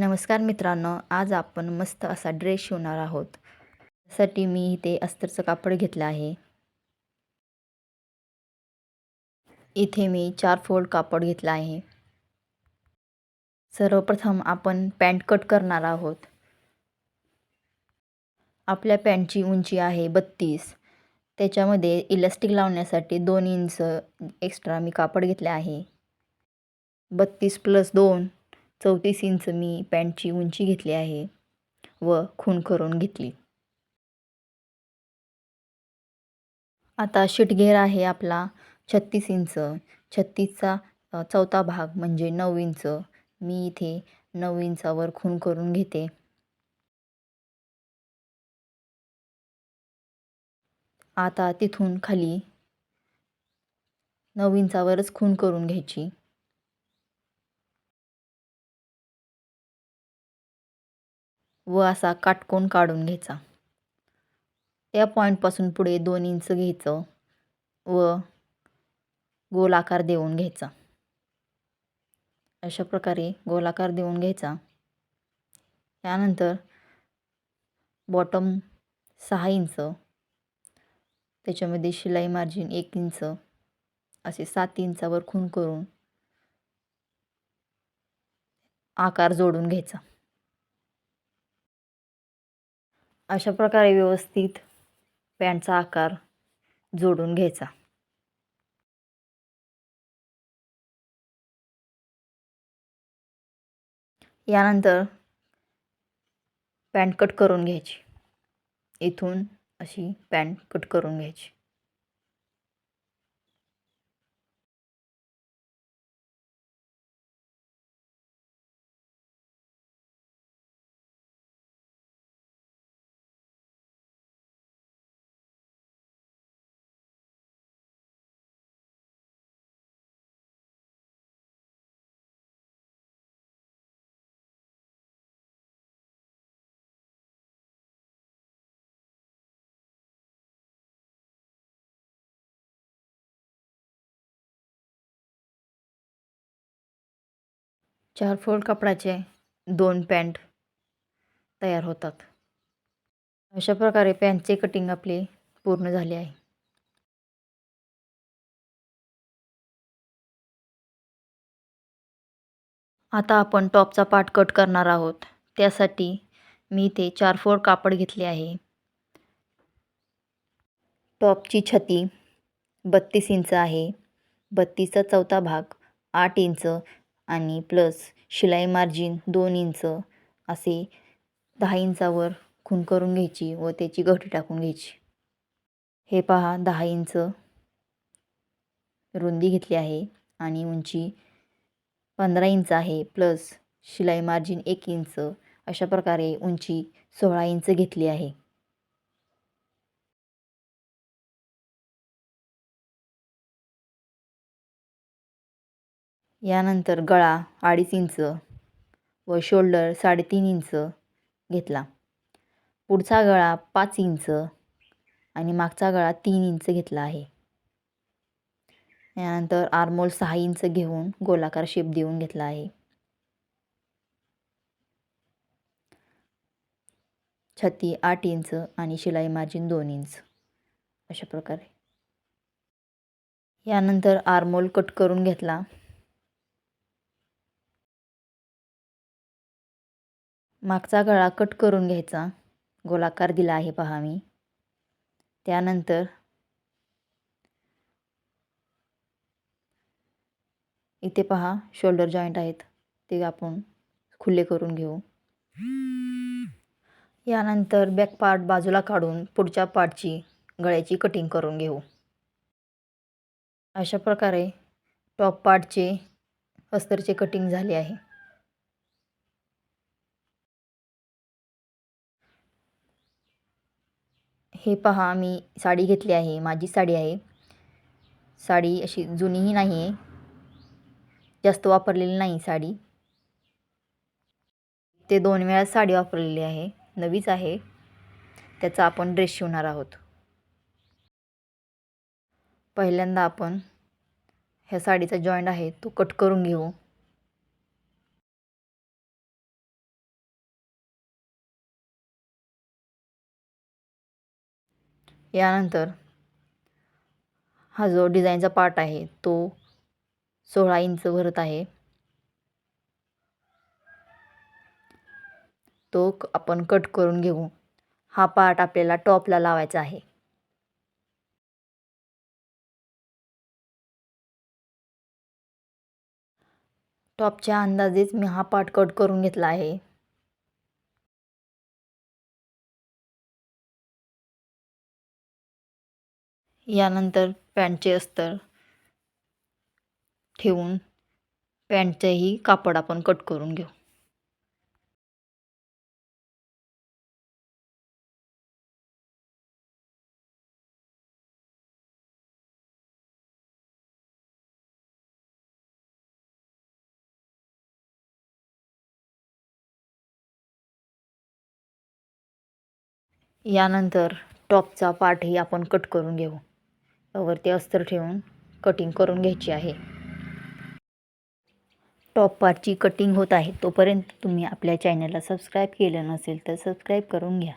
नमस्कार मित्रांनो आज आपण मस्त असा ड्रेस शिवणार आहोत. त्यासाठी मी इथे अस्तरचं कापड घेतलं आहे. इथे मी चार फोल्ड कापड घेतलं आहे. सर्वप्रथम आपण पॅन्ट कट करणार आहोत. आपल्या पॅन्टची उंची आहे बत्तीस. त्याच्यामध्ये इलास्टिक लावण्यासाठी दोन इंच एक्स्ट्रा मी कापड घेतले आहे. बत्तीस प्लस दोन चौतीस इंच मी पॅन्टची उंची घेतली आहे व खून करून घेतली. आता शिटघेर आहे आपला छत्तीस इंच. छत्तीसचा चौथा भाग म्हणजे नऊ इंच. मी इथे नऊ इंचावर खून करून घेते. आता तिथून खाली नऊ इंचावरच खून करून घ्यायची. व असा काटकोन काढून घ्यायचा. त्या पॉईंटपासून पुढे दोन इंच घ्यायचं व गोलाकार देऊन घ्यायचा. अशा प्रकारे गोलाकार देऊन घ्यायचा. त्यानंतर बॉटम सहा इंच त्याच्यामध्ये शिलाई मार्जिन एक इंच असे सात इंचावर खून करून आकार जोडून घ्यायचा. अशा प्रकारे व्यवस्थित पॅन्टचा आकार जोडून घ्यायचा. यानंतर पॅन्ट कट करून घ्यायची. इथून अशी पॅन्ट कट करून घ्यायची. चार फोल्ड कपड्याचे दोन पॅन्ट तयार होतात. अशा प्रकारे पॅन्टचे कटिंग आपले पूर्ण झाले आहे. आता आपण टॉपचा पार्ट कट करणार आहोत. त्यासाठी मी इथे चार फोल्ड कापड घेतले आहे. टॉपची छती बत्तीस इंच आहे. बत्तीसचा चौथा भाग आठ इंच. आणि प्लस शिलाई मार्जिन दोन इंच असे दहा इंचावर खून करून घ्यायची व त्याची गठी टाकून घ्यायची. हे पहा दहा इंच रुंदी घेतली आहे आणि उंची पंधरा इंच आहे प्लस शिलाई मार्जिन एक इंच अशा प्रकारे उंची सोळा इंच घेतली आहे. यानंतर गळा अडीच इंच व शोल्डर साडेतीन इंच घेतला. पुढचा गळा पाच इंच आणि मागचा गळा तीन इंच घेतला आहे. यानंतर आरमोल सहा इंच घेऊन गोलाकार शेप देऊन घेतला आहे. छती आठ इंच आणि शिलाई मार्जिन दोन इंच. अशा प्रकारे. यानंतर आरमोल कट करून घेतला. मागचा गळा कट करून घ्यायचा. गोलाकार दिला आहे पहा मी. त्यानंतर इथे पहा शोल्डर जॉईंट आहेत. ते आपण खुले करून घेऊ. यानंतर बॅक पार्ट बाजूला काढून पुढच्या पार्टची गळ्याची कटिंग करून घेऊ. अशा प्रकारे टॉप पार्टचे अस्तरचे कटिंग झाले आहे. हे पहा मी साडी घेतली आहे माझी साडी आहे. साडी अशी जुनीही नाही आहे. जास्त वापरलेली नाही साडी. ते दोन वेळा साडी वापरलेली आहे नवीच आहे. त्याचा आपण ड्रेस शिवणार आहोत. पहिल्यांदा आपण ह्या साडीचा जॉईंट आहे तो कट करून घेऊ. यानंतर हा जो डिझाईनचा पार्ट आहे तो सोळा इंच भरत आहे. तो क- आपण कट करून घेऊ. हा पार्ट आपल्याला टॉपला लावायचा आहे. टॉपच्या अंदाजेच मी हा पार्ट कट करून घेतला आहे. यानंतर पॅन्टचे अस्तर ठेवून पॅन्टचेही कापड आपण कट करून घेऊ. यानंतर टॉपचा पार्टही आपण कट करून घेऊ. वरती अस्तर ठेवून कटिंग करून घ्यायची आहे. टॉप पार्टची कटिंग होत आहे तोपर्यंत तुम्ही आपल्या चॅनलला सबस्क्राईब केलं नसेल तर सबस्क्राईब करून घ्या.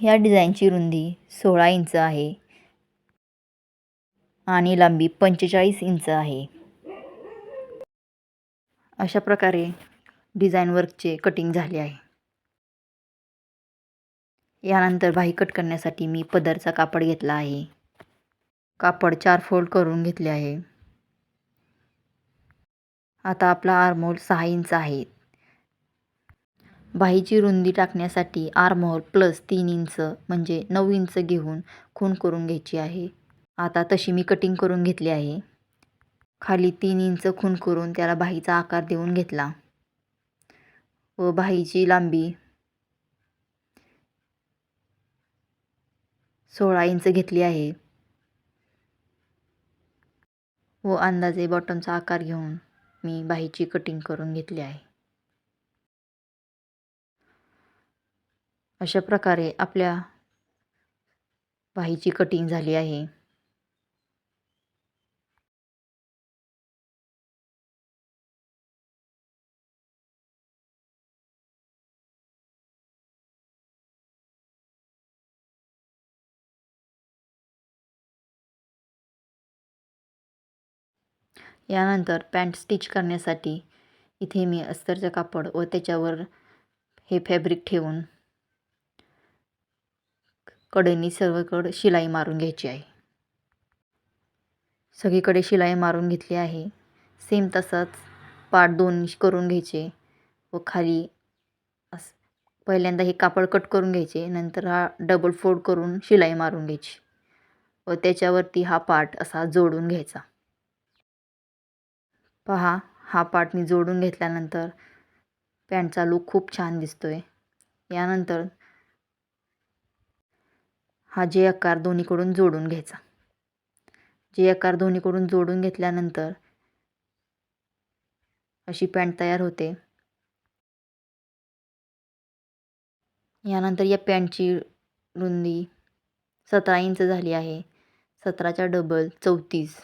ह्या डिझाईनची रुंदी सोळा इंच आहे आणि लांबी पंचेचाळीस इंच आहे. अशा प्रकारे डिझाईन वर्कचे कटिंग झाले आहे. यानंतर बाही कट करण्यासाठी मी पदरचा कापड घेतला आहे. कापड चार फोल्ड करून घेतले आहे. आता आपला आर्मोल सहा इंच आहे. बाहीची रुंदी टाकण्यासाठी आर्महोल प्लस तीन इंच म्हणजे नऊ इंच घेऊन खून करून घ्यायची आहे. आता तशी मी कटिंग करून घेतली आहे. खाली तीन इंच खून करून त्याला बाहीचा आकार देऊन घेतला. व बाहीची लांबी सोळा इंच घेतली आहे. व अंदाजे बॉटमचा आकार घेऊन मी बाहीची कटिंग करून घेतली आहे. अशा प्रकारे आपल्या बाहीची कटिंग झाली आहे. यानंतर पॅन्ट स्टिच करण्यासाठी इथे मी अस्तरचं कापड व त्याच्यावर हे फॅब्रिक ठेवून कडेनी सर्वकडे शिलाई मारून घ्यायची आहे. सगळीकडे शिलाई मारून घेतली आहे. सेम तसाच पार्ट दोन करून घ्यायचे व खाली अस पहिल्यांदा हे कापड कट करून घ्यायचे नंतर हा डबल फोल्ड करून शिलाई मारून घ्यायची व त्याच्यावरती हा पार्ट असा जोडून घ्यायचा. पहा हा पार्ट मी जोडून घेतल्यानंतर पॅन्टचा लूक खूप छान दिसतोय. यानंतर हा जे आकार दोन्हीकडून जोडून घ्यायचा. जे आकार दोन्हीकडून जोडून घेतल्यानंतर अशी पॅन्ट तयार होते. यानंतर या पॅन्टची रुंदी सतरा इंच झाली आहे. सतराच्या डबल चौतीस.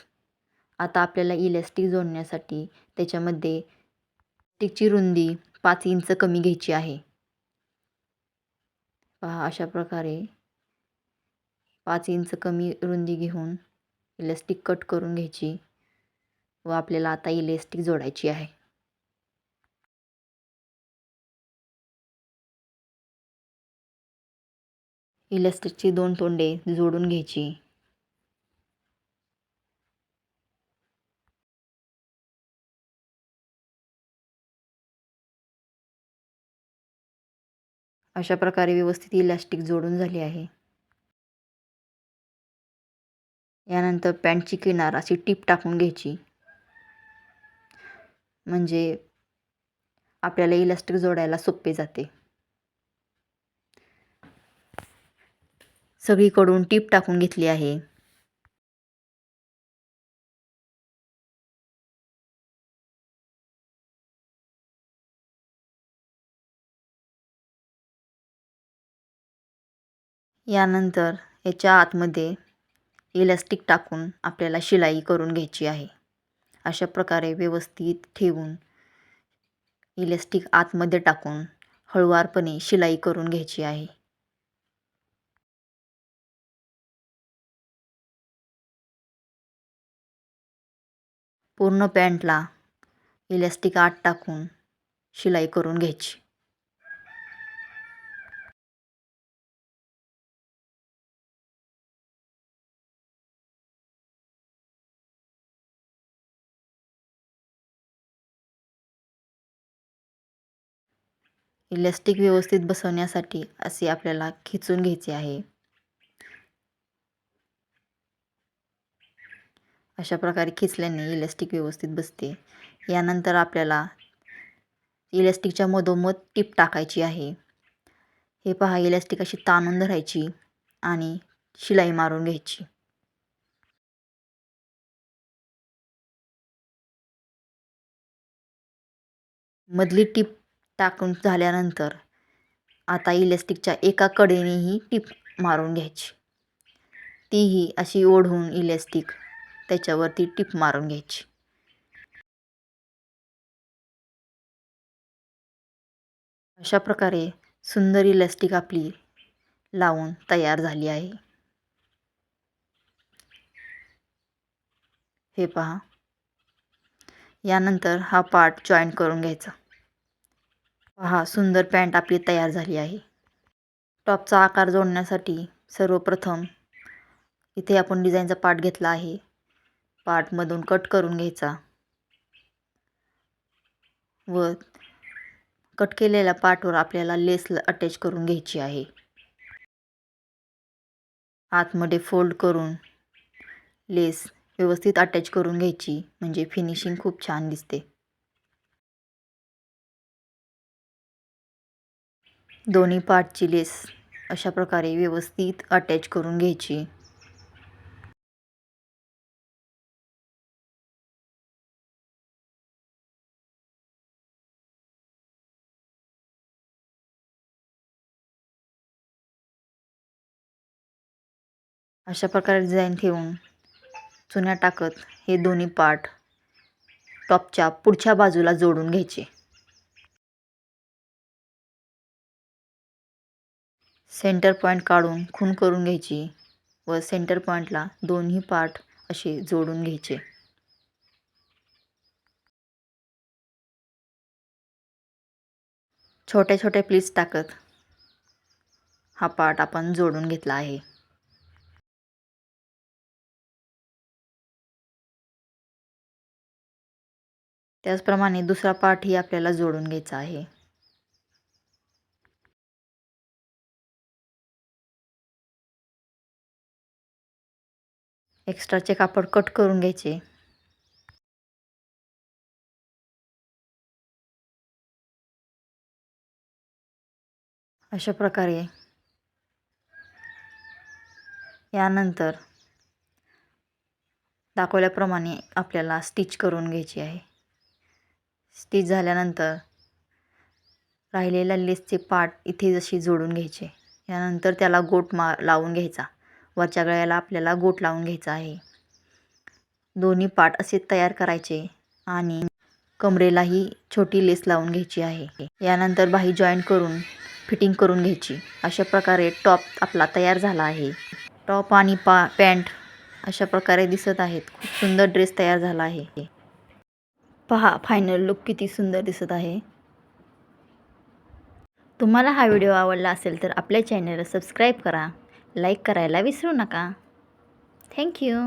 आता आपल्याला इलॅस्टिक जोडण्यासाठी त्याच्यामध्ये टिकची रुंदी पाच इंच कमी घ्यायची आहे. पहा अशा प्रकारे पाच इंच कमी रुंदी घेऊन इलॅस्टिक कट करून घ्यायची व आपल्याला आता इलॅस्टिक जोडायची आहे. इलॅस्टिकची दोन तोंडे जोडून घ्यायची. अशा प्रकारे व्यवस्थित इलॅस्टिक जोडून झाली आहे. यानंतर पॅन्टची किनार अशी टीप टाकून घ्यायची. म्हणजे आपल्याला इलास्टिक जोडायला सोपे जाते. सगळीकडून टीप टाकून घेतली आहे. यानंतर याच्या आतमध्ये इलॅस्टिक टाकून आपल्याला शिलाई करून घ्यायची आहे. अशा प्रकारे व्यवस्थित ठेवून इलॅस्टिक आतमध्ये टाकून हळुवारपणे शिलाई करून घ्यायची आहे. पूर्ण पॅन्टला इलॅस्टिक आत टाकून शिलाई करून घ्यायची. इलॅस्टिक व्यवस्थित बसवण्यासाठी असे आपल्याला खिचून घ्यायचे आहे. अशा प्रकारे खिचल्याने इलॅस्टिक व्यवस्थित बसते. यानंतर आपल्याला इलॅस्टिकच्या मधोमध टीप टाकायची आहे. हे पहा इलॅस्टिक अशी ताणून धरायची आणि शिलाई मारून घ्यायची. मधली टीप टाकून झाल्यानंतर आता इलॅस्टिकच्या एका कडेनेही टीप मारून घ्यायची. तीही अशी ओढून इलॅस्टिक त्याच्यावरती टीप मारून घ्यायची. अशा प्रकारे सुंदर इलॅस्टिक आपली लावून तयार झाली आहे. हे पहा. यानंतर हा पार्ट जॉईन करून घ्यायचा. पहा सुंदर पॅन्ट आपली तयार झाली आहे. टॉपचा आकार जोडण्यासाठी सर्वप्रथम इथे आपण डिझाईनचा पार्ट घेतला आहे. पार्टमधून कट करून घ्यायचा. व कट केलेल्या पार्टवर आपल्याला लेस अटॅच करून घ्यायची आहे. आतमध्ये फोल्ड करून लेस व्यवस्थित अटॅच करून घ्यायची म्हणजे फिनिशिंग खूप छान दिसते. दोन्ही पार्टची लेस अशा प्रकारे व्यवस्थित अटॅच करून घ्यायची. अशा प्रकारे डिझाईन ठेवून चुन्या टाकत हे दोन्ही पार्ट टॉपच्या पुढच्या बाजूला जोडून घ्यायचे. सेंटर पॉईंट काढून खून करून घ्यायची व सेंटर पॉईंटला दोन्ही पार्ट असे जोडून घ्यायचे. छोट्या छोट्या प्लीज टाकत हा पार्ट आपण जोडून घेतला आहे. त्याचप्रमाणे दुसरा पार्टही आपल्याला जोडून घ्यायचा आहे. एक्स्ट्राचे कापड कट करून घ्यायचे. अशा प्रकारे. यानंतर दाखवल्याप्रमाणे आपल्याला स्टिच करून घ्यायची आहे. स्टिच झाल्यानंतर राहिलेल्या लेसचे पार्ट इथे जशी जोडून घ्यायचे. यानंतर त्याला गोट मा लावून घ्यायचा. वरच्या गळ्याला आपल्याला गोट लावून घ्यायचा आहे. दोन्ही पार्ट असे तयार करायचे आणि कमरेलाही छोटी लेस लावून घ्यायची आहे. यानंतर बाही जॉईन करून फिटिंग करून घ्यायची. अशा प्रकारे टॉप आपला तयार झाला आहे. टॉप आणि पा पॅन्ट अशा प्रकारे दिसत आहेत. खूप सुंदर ड्रेस तयार झाला आहे. पहा फायनल लुक किती सुंदर दिसत आहे. तुम्हाला हा व्हिडिओ आवडला असेल तर आपल्या चॅनलला सबस्क्राईब करा. लाईक करायला विसरू नका. थँक्यू